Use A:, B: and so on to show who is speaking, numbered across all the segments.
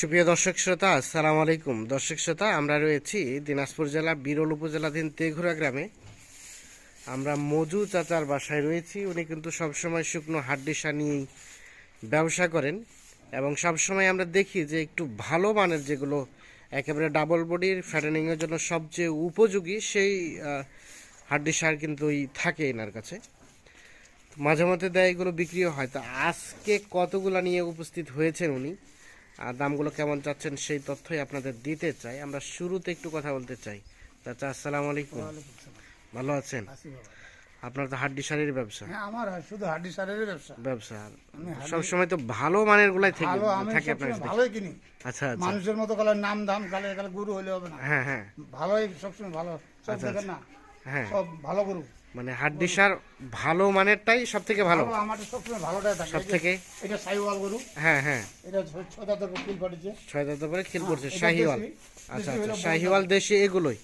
A: সুপ্রিয় দর্শক শ্রোতা, আসসালামু আলাইকুম। দর্শক শ্রোতা, আমরা রয়েছি দিনাজপুর জেলা, বিরল উপজেলাধীন তেঘুরা গ্রামে। আমরা মজু চাচার বাসায় রয়েছি। উনি কিন্তু সবসময় শুকনো হাড্ডিসা নিয়েই ব্যবসা করেন এবং সবসময় আমরা দেখি যে একটু ভালো মানের যেগুলো একেবারে ডাবল বডির ফ্যাটেনিংয়ের জন্য সবচেয়ে উপযোগী সেই হাড্ডি সার কিন্তু ওই থাকে এনার কাছে। মাঝে মধ্যে দেয় এগুলো বিক্রিও হয়। তো আজকে কতগুলা নিয়ে উপস্থিত হয়েছেন উনি? দামগুলো কেমন চাচ্ছেন সেই তথ্যই আপনাদের দিতে চাই। আমরা শুরুতে একটু কথা বলতে চাই। চাচা আসসালামু আলাইকুম। ভালো আছেন? আপনার তো হাড্ডি সারের ব্যবসা।
B: হ্যাঁ আমার শুধু হাড্ডি সারের ব্যবসা।
A: ব্যবসা। সবসময় তো ভালো মানের গুলাই থেকে থাকে আপনার
B: ভালোই কিনি।
A: আচ্ছা আচ্ছা।
B: মানুষের মতো গেলে নাম দাম গালে গালে গরু হইলে হবে না।
A: হ্যাঁ হ্যাঁ।
B: ভালোই সবসময় ভালো। সব
A: আচ্ছা,
B: দেখেন না।
A: হ্যাঁ।
B: সব ভালো গরু।
A: মানে হাড্ডি সার ভালো মানেরটাই সব থেকে ভালো
B: সবসময় ভালোটাই থাকে।
A: সব থেকে
B: এটা সাইওয়াল গরু।
A: হ্যাঁ হ্যাঁ।
B: এটা
A: ছয় পরে খেল করছে
B: এটা
A: শাহিওয়াল। আচ্ছা আচ্ছা শাহিওয়াল দেশি এগুলোই।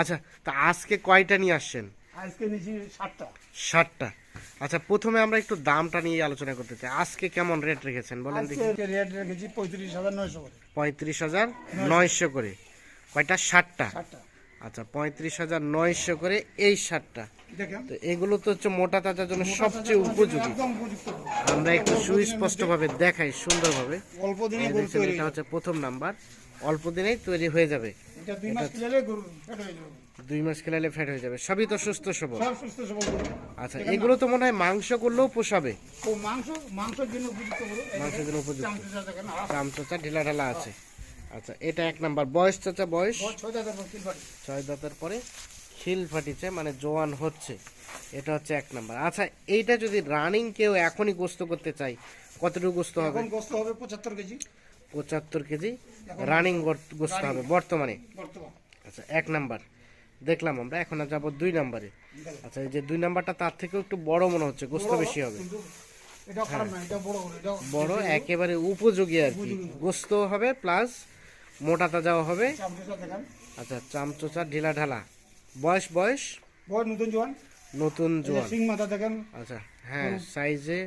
A: আচ্ছা তা আজকে কয়টা নিয়ে আসছেন?
B: আজকে নিয়েছি ষাটটা
A: ষাটটা আচ্ছা প্রথমে আমরা একটু দামটা নিয়ে আলোচনা করতে চাই। আজকে কেমন রেট রেখেছেন বলেন দেখি।
B: রেট রেখেছি পঁয়ত্রিশ হাজার নয়শো করে।
A: পঁয়ত্রিশ হাজার নয়শো। করে। কয়টা? ষাটটা আচ্ছা পঁয়ত্রিশ হাজার নয়শো করে এই ষাটটা তো এগুলো তো হচ্ছে মোটা তাজার জন্য সবচেয়ে উপযোগী।
B: উপযুক্ত। গরু।
A: আমরা একটু সুস্পষ্ট ভাবে দেখাই সুন্দরভাবে।
B: অল্প দিনে
A: এটা হচ্ছে প্রথম নাম্বার। অল্প দিনেই তৈরি হয়ে যাবে।
B: দুই মাস
A: খেলালে ফ্যাট হয়ে যাবে। সবই তো সুস্থ সবল। আচ্ছা এগুলো তো মনে হয় মাংস করলেও পোষাবে।
B: মাংসের জন্য উপযুক্ত চামচা
A: ঢিলা ঢালা আছে। আচ্ছা এটা এক নাম্বার। বয়স চাচা বয়স?
B: ছয় হাজার
A: ছয় দাঁতের পরে খিল ফাটিছে মানে জোয়ান হচ্ছে। এটা হচ্ছে এক নাম্বার। আচ্ছা এইটা যদি রানিং কেউ এখনই গোস্ত করতে চাই কতটুকু গোস্ত হবে?
B: এখন গোস্ত হবে পঁচাত্তর কেজি।
A: পঁচাত্তর কেজি? রানিং গোস্ত হবে বর্তমানে? আচ্ছা এক নাম্বার। দেখলাম আমরা এখন যাব দুই নাম্বারে। আচ্ছা এই যে দুই নাম্বারটা তার থেকেও একটু বড় মনে হচ্ছে গোস্ত বেশি হবে।
B: কিন্তু এটা খারাপ না এটা বড় গরু এটা
A: বড় একেবারে উপযোগী আর কি। গোস্ত হবে প্লাস মোটা তাজাও হবে। আচ্ছা চামচোচা ঢিলা ঢালা। বয়স বয়স?
B: বড় নতুন জোয়ান।
A: নতুন জোয়ান।
B: সিং মাথা দেখেন।
A: আচ্ছা হ্যাঁ সাইজে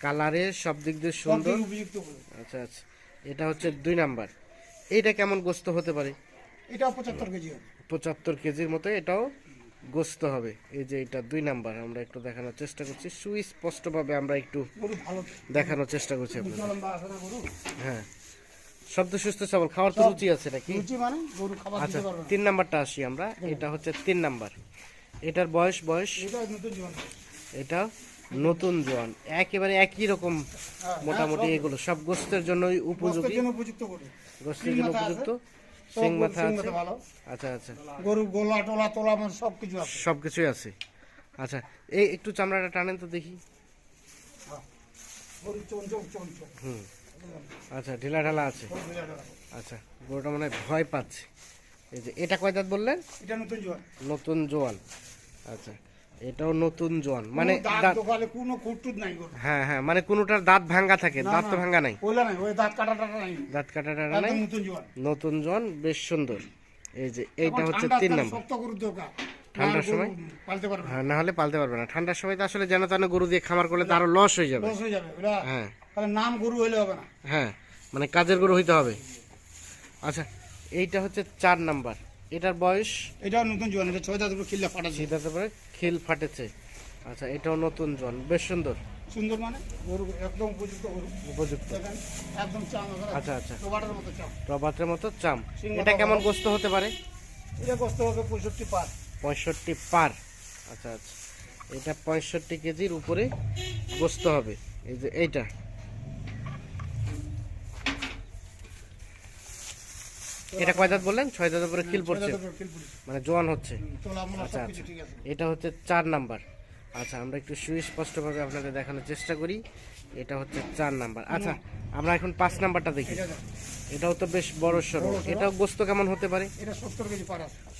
A: কালারে সব দিক দিয়ে সুন্দর।
B: উপযুক্ত
A: আচ্ছা আচ্ছা। এটা হচ্ছে দুই নাম্বার। এইটা কেমন গোস্ত হতে পারে?
B: এটা পঁচাত্তর কেজি
A: পঁচাত্তর কেজির মতো এটাও গোস্ত হবে। এই যে এটা দুই নাম্বার আমরা একটু দেখানোর চেষ্টা করছি। সুস্পষ্টভাবে আমরা একটু দেখানোর চেষ্টা করছি আপনাদের।
B: গরু।
A: হ্যাঁ। শব্দ সুস্থ সবল খাওয়ার তো রুচি আছে নাকি?
B: রুচি মানে গরু খাবার
A: আচ্ছা
B: দিতে পারবে
A: তিন নাম্বারটা আসি আমরা। এটা হচ্ছে তিন নাম্বার। এটার বয়স বয়স?
B: এটা নতুন জোয়ান।
A: এটা নতুন জোয়ান। একেবারে একই রকম
B: হ্যাঁ,
A: মোটামুটি এগুলো। সব গোস্তের উপযোগী।
B: জন্য উপযুক্ত গরু।
A: গোস্তের জন্য। উপযুক্ত? সিং মাথা আছে? আচ্ছা আচ্ছা।
B: গরু গোলা টোলা তোলা মানে সব কিছু আছে।
A: সব কিছুই আছে। আচ্ছা এই একটু চামড়াটা টানেন তো দেখি।
B: গরু চঞ্চল চঞ্চল
A: হুম। আচ্ছা ঢিলা ঢালা আছে। আচ্ছা গরুটা মানে ভয় পাচ্ছে। এই যে এটা কয় দাঁত বললেন?
B: এটা নতুন জোয়াল
A: নতুন জোয়ান। আচ্ছা এটাও নতুন জোয়ান। মানে
B: দাঁত দোকানে কোনো নাই
A: হ্যাঁ হ্যাঁ মানে কোনোটার দাঁত ভাঙ্গা থাকে দাঁত তো ভাঙ্গা নাই।
B: ওইলা নাই ওই দাঁত কাটা টাটা নাই।
A: দাঁত কাটা টাটা নাই?
B: নতুন জোয়ান।
A: নতুন জোয়ান বেশ সুন্দর। এই যে এইটা হচ্ছে তিন নম্বর।
B: শক্ত গরুর দরকার
A: ঠান্ডার সময়?
B: পালতে পারবে না।
A: হ্যাঁ না হলে পালতে পারবে না। ঠান্ডার সময় তো আসলে যেন তেন গরু দিয়ে খামার করলে তারও লস হয়ে যাবে।
B: লস হয়ে যাবে।
A: হ্যাঁ।
B: তাহলে নাম গরু হইলে হবে না।
A: হ্যাঁ মানে কাজের গরু হইতে হবে। আচ্ছা এইটা হচ্ছে চার নাম্বার। এটার বয়স?
B: এটাও নতুন জোয়ান এটা ছয় দাঁত খিল্লা ফাটাছে
A: সিধাতে পারে খিল ফাটেছে। আচ্ছা এটাও নতুন জন বেশ সুন্দর।
B: সুন্দর মানে? গরু একদম উপযুক্ত গরু।
A: উপযুক্ত।
B: একদম চাম
A: আচ্ছা আচ্ছা।
B: মতো চাম।
A: প্রভাতের মতো চাম। এটা কেমন। গোস্ত হতে পারে?
B: এটা হবে পঁয়ষট্টি পার।
A: পঁয়ষট্টি পার। আচ্ছা আচ্ছা। এটা পঁয়ষট্টি কেজির উপরে গোস্ত হবে। এই যে এইটা। এটা কয় দাঁত বললেন? ছয় দাঁতের উপরে খিল পড়ছে? মানে জোয়ান হচ্ছে। আচ্ছা,
B: আছে।
A: এটা হচ্ছে চার নাম্বার। আচ্ছা আমরা একটু সুস্পষ্টভাবে আপনাদের দেখানোর চেষ্টা করি। এটা হচ্ছে চার নাম্বার। আচ্ছা আমরা এখন পাঁচ নাম্বারটা দেখি। এটাও তো বেশ বড় সড়ো এটাও গোস্ত কেমন হতে পারে?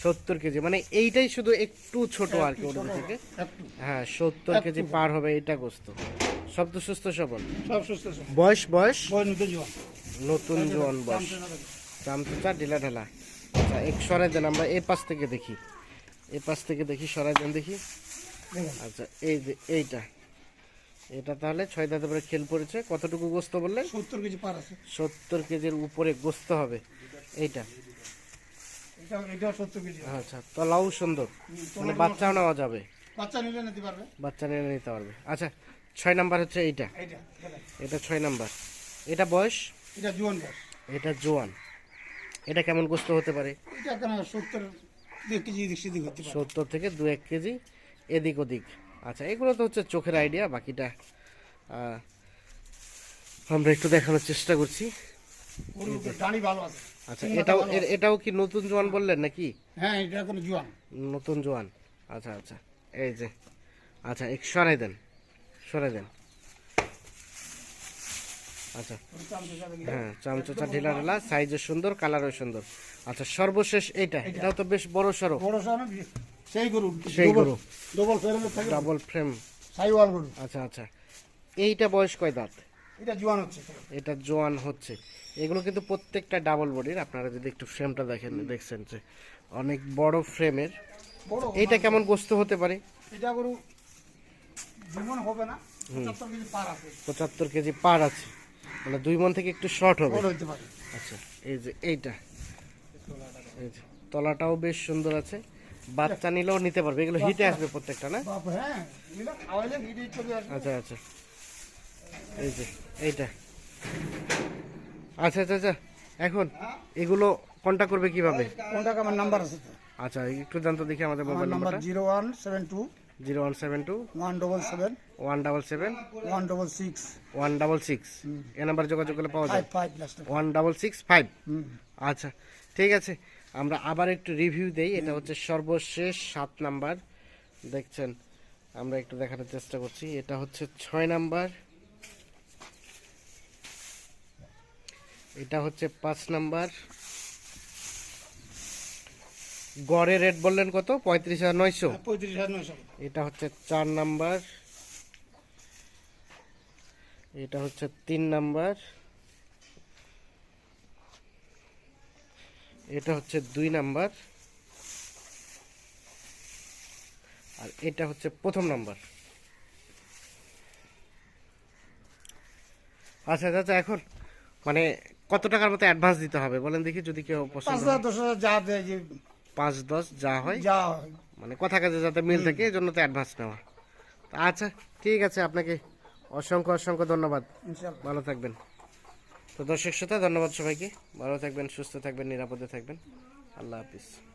B: সত্তর কেজি
A: মানে এইটাই শুধু একটু ছোট আর কি ওদের থেকে? হ্যাঁ সত্তর কেজি পার হবে এটা গোস্ত। সব তো সুস্থ সবল?
B: সব সুস্থ
A: বয়স বয়স?
B: নতুন জোয়ান।
A: বয়স। চামচুচা ঢিলা ঢেলা আচ্ছা এক সরাই দেন আমরা এই পাশ থেকে দেখি। এই পাশ থেকে দেখি সরাই দেন দেখি। আচ্ছা এই যে এইটা। এটা তাহলে ছয় দাঁতের পরে খেল পড়েছে। কতটুকু গোস্ত বললেন?
B: সত্তর কেজি পার আছে।
A: সত্তর কেজির উপরে গোস্ত হবে। এইটা। আচ্ছা তলাও সুন্দর। মানে বাচ্চাও নেওয়া যাবে।
B: বাচ্চা নিলে নিতে পারবে।
A: বাচ্চা নিয়ে নিতে পারবে। আচ্ছা ছয় নাম্বার হচ্ছে এইটা। এটা ছয় নাম্বার। এটা বয়স?
B: এটা জোয়ান গাছ
A: এটা জোয়ান। এটা কেমন গোস্ত হতে পারে?
B: সত্তর
A: থেকে দু এক কেজি এদিক ওদিক। আচ্ছা এগুলো তো হচ্ছে চোখের আইডিয়া বাকিটা আমরা একটু দেখানোর চেষ্টা করছি। আচ্ছা এটাও এটাও কি নতুন জোয়ান বললেন নাকি?
B: হ্যাঁ এটা এখন জোয়ান।
A: নতুন জোয়ান। আচ্ছা আচ্ছা এই যে আচ্ছা এক সরাই দেন সরাই দেন। আচ্ছা। হ্যাঁ চামচোচা ঢিলা ঢিলা সাইজও সুন্দর কালারও সুন্দর। আচ্ছা সর্বশেষ এটাও তো বেশ বড় সড়ো
B: বড় সেই গরু
A: সেই গরু।
B: ডবল ফেরমের থাকে
A: ডাবল ফ্রেম
B: সাইওয়াল গরু।
A: আচ্ছা আচ্ছা। এইটা বয়স কয় দাঁত?
B: এটা জোয়ান হচ্ছে।
A: এটা জোয়ান হচ্ছে। এগুলো কিন্তু প্রত্যেকটা ডাবল বডির আপনারা যদি একটু ফ্রেমটা দেখেন দেখছেন যে অনেক বড় ফ্রেমের এইটা কেমন গোস্ত হতে পারে?
B: এটা গরু হবে না।
A: পঁচাত্তর কেজি পার আছে। মানে দুই মন থেকে একটু শর্ট হবে। আচ্ছা এই যে এইটা। এই যে তলাটাও বেশ সুন্দর আছে। বাচ্চা নিলেও নিতে পারবে। এগুলো হিটে আসবে প্রত্যেকটা না?
B: হ্যাঁ
A: আচ্ছা আচ্ছা। এই যে এইটা। আচ্ছা আচ্ছা আচ্ছা। এখন এগুলো কন্ট্যাক্ট করবে কীভাবে?
B: কোনটা আমার নাম্বার আছে
A: আচ্ছা একটু জানতো দেখি আমাদের mobile
B: number zero one seven two
A: zero one seven two
B: one double seven
A: one double seven
B: one double six
A: one double six এ নাম্বার যোগাযোগ করলে পাওয়া যায়?
B: Five
A: one double six five আচ্ছা ঠিক আছে। আমরা আবার একটু রিভিউ দেই। এটা হচ্ছে সর্বশেষ সাত নাম্বার। দেখছেন আমরা একটু দেখানোর চেষ্টা করছি। এটা হচ্ছে ছয় নাম্বার। এটা হচ্ছে পাঁচ নাম্বার। গড়ে রেট বললেন কত? পঁয়ত্রিশ হাজার নয়শো।
B: পঁয়ত্রিশ হাজার নয়শো।
A: এটা হচ্ছে চার নাম্বার। এটা হচ্ছে তিন নাম্বার। এটা হচ্ছে দুই নাম্বার। আর এটা হচ্ছে প্রথম নাম্বার। আচ্ছা আচ্ছা এখন মানে কত টাকার মতো অ্যাডভান্স দিতে হবে? বলেন দেখি যদি কেউ পছন্দ
B: যা দেয় যে
A: পাঁচ দশ যা হয়।
B: যা
A: মানে কথা কাজে যাতে মিল থাকে এই জন্য তো অ্যাডভান্স নেওয়া। আচ্ছা ঠিক আছে আপনাকে অসংখ্য অসংখ্য ধন্যবাদ। ভালো থাকবেন। তো দর্শক শ্রোতা ধন্যবাদ সবাইকে। ভালো থাকবেন সুস্থ থাকবেন নিরাপদে থাকবেন। আল্লাহ হাফিজ।